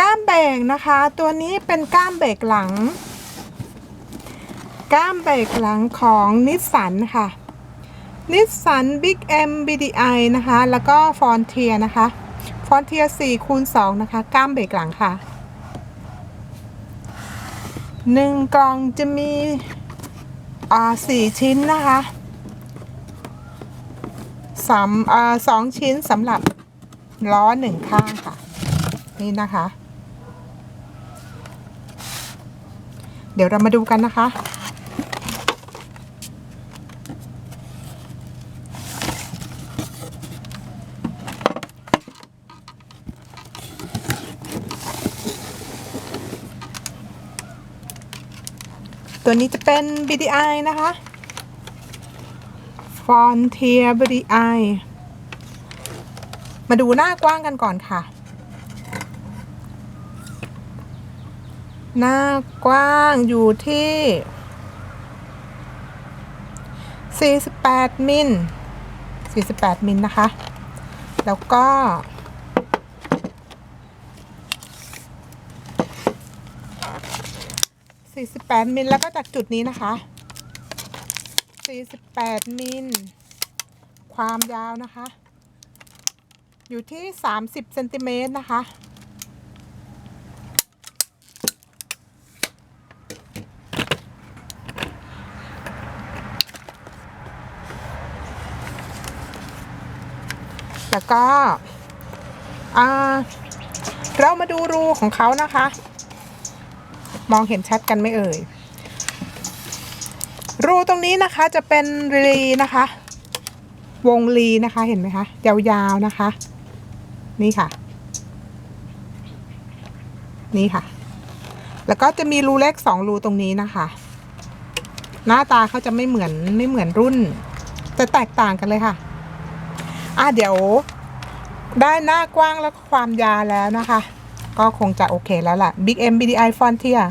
ก้ามเบรกนะคะ ตัวนี้เป็นก้ามเบรกหลัง ก้ามเบรกหลังของนิสสันค่ะนิสสัน Big M BDI นะคะ แล้วก็ฟอนเทียนะคะฟอนเทีย4คูณ2นะคะ ก้ามเบรกหลังค่ะหนึ่งกล่องจะมีอ่าสี่ชิ้นนะคะสามอ่าสองชิ้นสำหรับล้อหนึ่งข้างค่ะ นี่นะคะ เดี๋ยวเรามาดูกันนะคะ ตัวนี้จะเป็น BDI นะคะ Frontier BDI มาดูหน้ากว้างกันก่อนค่ะ หน้ากว้างอยู่ที่ 48 มิล 48 มิลนะคะ แล้วก็ 48 มิลแล้วก็จากจุดนี้นะคะ 48 มิล ความยาวนะคะ อยู่ที่ 30 เซนติเมตรนะคะ แล้วก็เรามาดูรูของเขานะคะ มองเห็นชัดกันไม่เอ่ย รูตรงนี้นะคะจะเป็นรีนะคะ วงรีนะคะเห็นไหมคะ ยาวๆนะคะ นี่ค่ะ นี่ค่ะ แล้วก็จะมีรูเล็กสองรูตรงนี้นะคะ หน้าตาเขาจะไม่เหมือนไม่เหมือนรุ่น จะแตกต่างกันเลยค่ะ อะเดี๋ยวได้หน้ากว้างแล้วก็ความยาวแล้วนะคะ ก็คงจะโอเคแล้วล่ะ Big M BDI Frontier